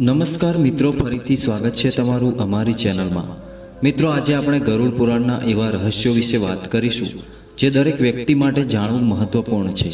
નમસ્કાર મિત્રો, ફરીથી સ્વાગત છે તમારું અમારી ચેનલમાં. મિત્રો, આજે આપણે ગરુડ પુરાણના એવા રહસ્યો વિશે વાત કરીશું, જે દરેક વ્યક્તિ માટે જાણવું મહત્વપૂર્ણ છે.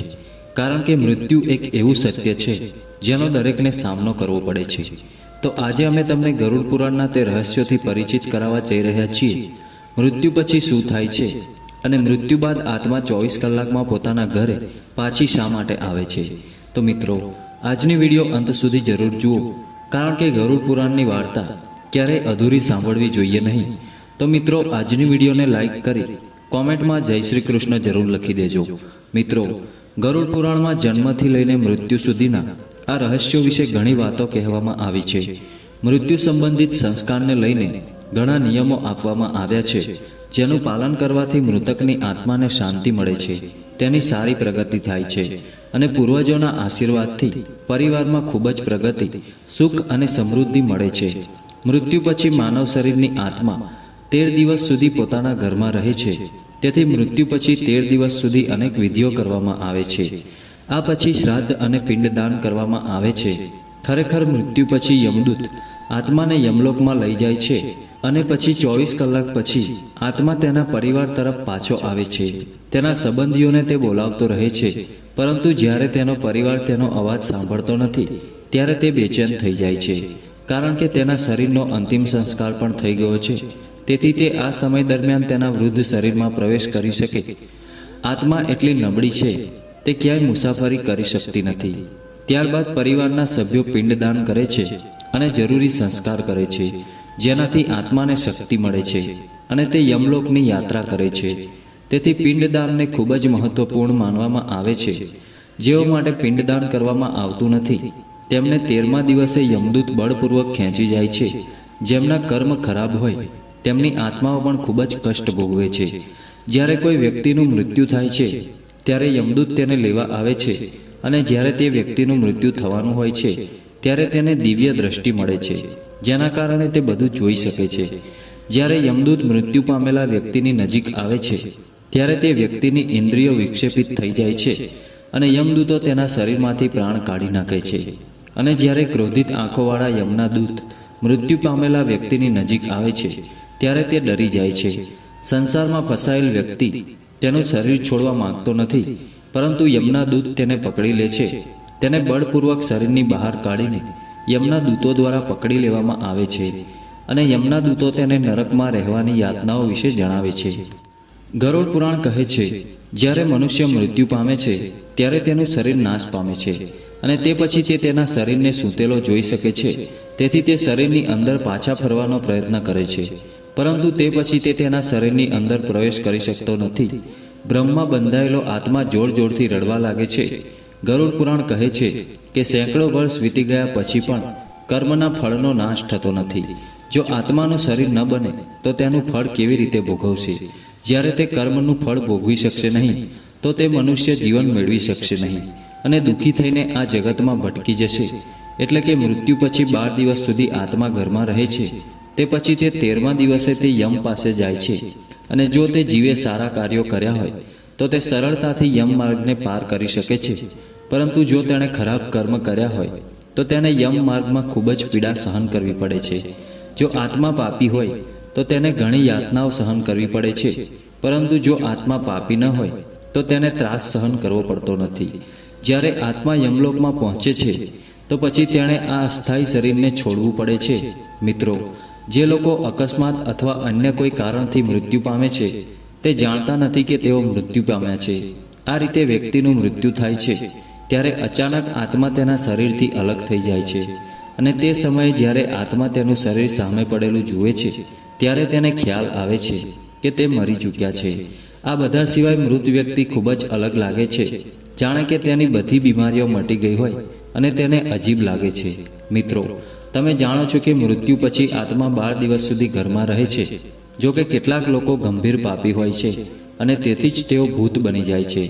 કારણ કે મૃત્યુ એક એવું સત્ય છે, જેનો દરેકને સામનો કરવો પડે છે. તો આજે અમે તમને ગરુડ પુરાણના તે રહસ્યોથી પરિચિત કરાવવા જઈ રહ્યા છીએ. મૃત્યુ પછી શું થાય છે અને મૃત્યુ બાદ આત્મા ચોવીસ કલાકમાં પોતાના ઘરે પાછી શા માટે આવે છે? તો મિત્રો, આજની વીડિયો અંત સુધી જરૂર જુઓ. કારણ કે ગરુડ પુરાણની વાર્તા ક્યારેય અધૂરી સાંભળવી જોઈએ નહીં. તો મિત્રો, આજની વિડીયોને લાઈક કરી કોમેન્ટમાં જય શ્રી કૃષ્ણ જરૂર લખી દેજો. મિત્રો, ગરુડ પુરાણમાં જન્મથી લઈને મૃત્યુ સુધીના આ રહસ્યો વિશે ઘણી વાતો કહેવામાં આવી છે. મૃત્યુ સંબંધિત સંસ્કારને લઈને ઘણા નિયમો આપવામાં આવ્યા છે, જેનું પાલન કરવાથી મૃતકની આત્માને શાંતિ મળે છે, તેની સારી પ્રગતિ થાય છે અને પૂર્વજોના આશીર્વાદથી પરિવારમાં ખૂબ જ પ્રગતિ, સુખ અને સમૃદ્ધિ મળે છે. મૃત્યુ પછી માનવ શરીરની આત્મા તેર દિવસ સુધી પોતાના ઘરમાં રહે છે, તેથી મૃત્યુ પછી તેર દિવસ સુધી અનેક વિધિઓ કરવામાં આવે છે. આ પછી શ્રાદ્ધ અને પિંડદાન કરવામાં આવે છે. ખરેખર મૃત્યુ પછી યમદૂત આત્માને યમલોકમાં લઈ જાય છે અને પછી ચોવીસ કલાક પછી આત્મા તેના પરિવાર તરફ પાછો આવે છે. તેના સંબંધીઓને તે બોલાવતો રહે છે. પરંતુ જ્યારે તેનો પરિવાર તેનો અવાજ સાંભળતો નથી, ત્યારે તે બેચેન થઈ જાય છે. કારણ કે તેના શરીરનો અંતિમ સંસ્કાર પણ થઈ ગયો છે. તેથી તે આ સમય દરમિયાન તેના વૃદ્ધ શરીરમાં પ્રવેશ કરી શકે. આત્મા એટલી નબળી છે, તે ક્યાંય મુસાફરી કરી શકતી નથી. ત્યારબાદ પરિવારના સભ્યો પિંડદાન કરે છે અને જરૂરી સંસ્કાર કરે છે, જેનાથી આત્માને શક્તિ મળે છે અને તે યમલોકની યાત્રા કરે છે. તેથી પિંડદાનને ખૂબ જ મહત્વપૂર્ણ માનવામાં આવે છે. જેઓ માટે પિંડદાન કરવામાં આવતું નથી, તેમને તેરમા દિવસે યમદૂત બળપૂર્વક ખેંચી જાય છે. જેમના કર્મ ખરાબ હોય, તેમની આત્માઓ પણ ખૂબ જ કષ્ટ ભોગવે છે. જ્યારે કોઈ વ્યક્તિનું મૃત્યુ થાય છે ત્યારે યમદૂત તેને લેવા આવે છે અને જ્યારે તે વ્યક્તિનું મૃત્યુ થવાનું હોય છે, ત્યારે તેને દિવ્ય દ્રષ્ટિ મળે છે, જેના કારણે તે બધું જોઈ શકે છે. જ્યારે યમદૂત મૃત્યુ પામેલા વ્યક્તિની નજીક આવે છે, ત્યારે તે વ્યક્તિની ઇન્દ્રિયો વિક્ષેપિત થઈ જાય છે અને યમદૂતો તેના શરીરમાંથી પ્રાણ કાઢી નાખે છે. અને જ્યારે ક્રોધિત આંખોવાળા યમના દૂત મૃત્યુ પામેલા વ્યક્તિની નજીક આવે છે, ત્યારે તે ડરી જાય છે. સંસારમાં ફસાયેલ વ્યક્તિ તેનું શરીર છોડવા માંગતો નથી, પરંતુ યમના દૂત તેને પકડી લે છે. તેને બળપૂર્વક શરીરની બહાર કાઢીને યમના દૂતો દ્વારા પકડી લેવામાં આવે છે અને યમના દૂતો તેને નરકમાં રહેવાની યાતનાઓ વિશે જણાવે છે. ગરુડ પુરાણ કહે છે, જ્યારે મનુષ્ય મૃત્યુ પામે છે, ત્યારે તેનું શરીર નાશ પામે છે અને તે પછી તે તેના શરીરને સૂતેલો જોઈ શકે છે. તેથી તે શરીરની અંદર પાછા ફરવાનો પ્રયત્ન કરે છે. પરંતુ તે પછી તે તેના શરીરની અંદર પ્રવેશ કરી શકતો નથી. બ્રહ્મમાં બંધાયેલો આત્મા જોર જોરથી રડવા લાગે છે. ગરુડ પુરાણ કહે છે કે સેંકડો વર્ષ વીતી ગયા પછી પણ કર્મના ફળનો નાશ થતો નથી. જો આત્માનું શરીર ન બને, તો તેનું ફળ કેવી રીતે ભોગવશે? જ્યારે તે કર્મનું ફળ ભોગવી શકશે નહીં, તો તે મનુષ્ય જીવન મેળવી શકશે નહીં. અને દુઃખી થઈને આ જગતમાં ભટકી જશે. એટલે કે મૃત્યુ પછી બાર દિવસ સુધી આત્મા ઘરમાં રહે છે. તે પછી તે તેરમા દિવસે તે યમ પાસે જાય છે. અને જો તે જીવે સારા કાર્યો કર્યા હોય, તો તે સરળતાથી યમ માર્ગને પાર કરી શકે છે. પરંતુ જો તેણે ખરાબ કર્મ કર્યા હોય, તો તેને યમ માર્ગમાં ખૂબ જ પીડા સહન કરવી પડે છે. જો આત્મા પાપી હોય તો તેને ઘણી યાતનાઓ સહન કરવી પડે છે. પરંતુ જો આત્મા પાપી ન હોય, તો તેને ત્રાસ સહન કરવો પડતો નથી. જ્યારે આત્મા યમલોકમાં પહોંચે છે, તો પછી તેણે આ અસ્થાયી શરીરને છોડવું પડે છે. મિત્રો, જે લોકો અકસ્માત અથવા અન્ય કોઈ કારણથી મૃત્યુ પામે છે, તે જાણતા નથી કે તેઓ મૃત્યુ પામ્યા છે. આ રીતે વ્યક્તિનું મૃત્યુ થાય છે, ત્યારે અચાનક આત્મા તેના શરીરથી અલગ થઈ જાય છે. અને તે સમયે જ્યારે આત્મા તેનું શરીર સામે પડેલું જુએ છે, ત્યારે તેને ખ્યાલ આવે છે કે તે મરી ચૂક્યા છે. આ બધા સિવાય મૃત વ્યક્તિ ખૂબ જ અલગ લાગે છે. જાણે કે તેની બધી બીમારીઓ મટી ગઈ હોય અને તેને અજીબ લાગે છે. મિત્રો, તમે જાણો છો કે મૃત્યુ પછી આત્મા બાર દિવસ સુધી ઘરમાં રહે છે, જો કે કેટલાક લોકો ગંભીર પાપી હોય છે અને તેથી જ તેઓ ભૂત બની જાય છે.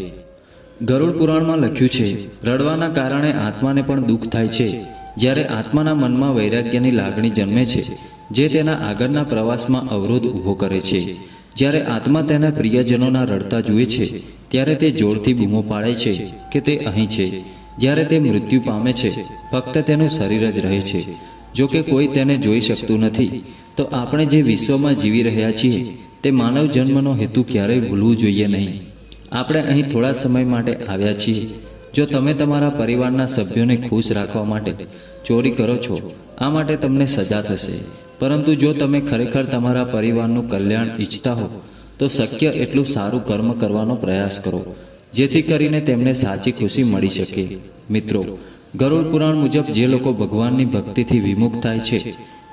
ગરુડ પુરાણમાં લખ્યું છે, રડવાના કારણે આત્માને પણ દુઃખ થાય છે. જ્યારે આત્માના મનમાં વૈરાગ્યની લાગણી જન્મે છે, જે તેના આગળના પ્રવાસમાં અવરોધ ઊભો કરે છે. જ્યારે આત્મા તેના પ્રિયજનોના રડતા જુએ છે, ત્યારે તે જોરથી બૂમો પાડે છે કે તે અહીં છે. જ્યારે તે મૃત્યુ પામે છે, ફક્ત તેનું શરીર જ રહે છે. જો કે કોઈ તેને જોઈ શકતું નથી, તો આપણે જે વિશ્વમાં જીવી રહ્યા છીએ, તે માનવ જન્મનો હેતુ ક્યારેય ભૂલવું જોઈએ નહીં. આપણે અહીં થોડા સમય માટે આવ્યા છીએ. જો તમે તમારા પરિવારના સભ્યોને ખુશ રાખવા માટે ચોરી કરો છો, આ માટે તમને સજા થશે. પરંતુ જો તમે ખરેખર તમારા પરિવારનું કલ્યાણ ઈચ્છતા હો, તો શક્ય એટલું સારું કર્મ કરવાનો પ્રયાસ કરો, જેથી કરીને તેમને સાચી ખુશી મળી શકે. મિત્રો, ગરુડ પુરાણ મુજબ જે લોકો ભગવાનની ભક્તિથી વિમુખ થાય છે,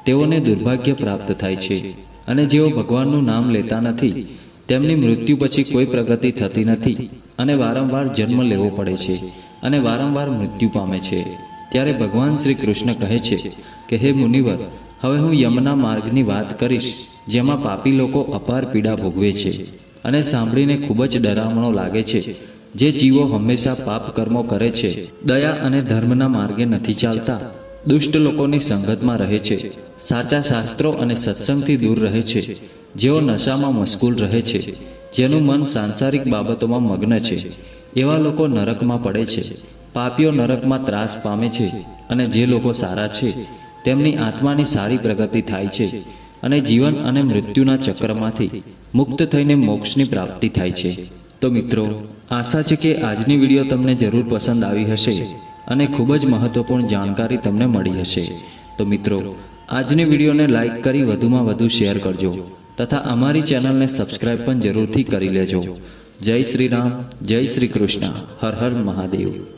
તેઓને દુર્ભાગ્ય પ્રાપ્ત થાય છે. અને જેઓ ભગવાનનું નામ લેતા નથી તેમની મૃત્યુ પછી કોઈ પ્રગતિ થતી નથી અને વારંવાર જન્મ લેવો પડે છે અને વારંવાર મૃત્યુ પામે છે. ત્યારે ભગવાન શ્રી કૃષ્ણ કહે છે કે, હે મુનિવર, હવે હું યમના માર્ગની વાત કરીશ, જેમાં પાપી લોકો અપાર પીડા ભોગવે છે અને સાંભળીને ખૂબ જ ડરામણો લાગે છે. જે જીવો હંમેશા પાપ કર્મો કરે છે, દયા અને ધર્મના માર્ગે નથી ચાલતા. દુષ્ટ લોકોની સંગતમાં રહે છે, સાચા શાસ્ત્રો અને સત્સંગથી દૂર રહે છે. જેઓ નશામાં મશગુલ રહે છે, જેનું મન સાંસારિક બાબતોમાં મગ્ન છે, એવા લોકો નરકમાં પડે છે, પાપીઓ નરકમાં ત્રાસ પામે છે અને જે લોકો સારા છે, તેમની આત્માની સારી પ્રગતિ થાય છે અને જીવન અને મૃત્યુના ચક્રમાંથી મુક્ત થઈને મોક્ષની પ્રાપ્તિ થાય છે. તો મિત્રો, આશા છે કે આજની વીડિયો તમને જરૂર પસંદ આવી હશે અને ખૂબ જ મહત્વપૂર્ણ જાણકારી તમને મળી હશે. તો મિત્રો, આજની વિડીયોને લાઈક કરી વધુમાં વધુ શેર કરજો. તથા અમારી ચેનલને સબસ્ક્રાઈબ પણ જરૂરથી કરી લેજો. જય શ્રી રામ, જય શ્રી કૃષ્ણ, હર હર મહાદેવ.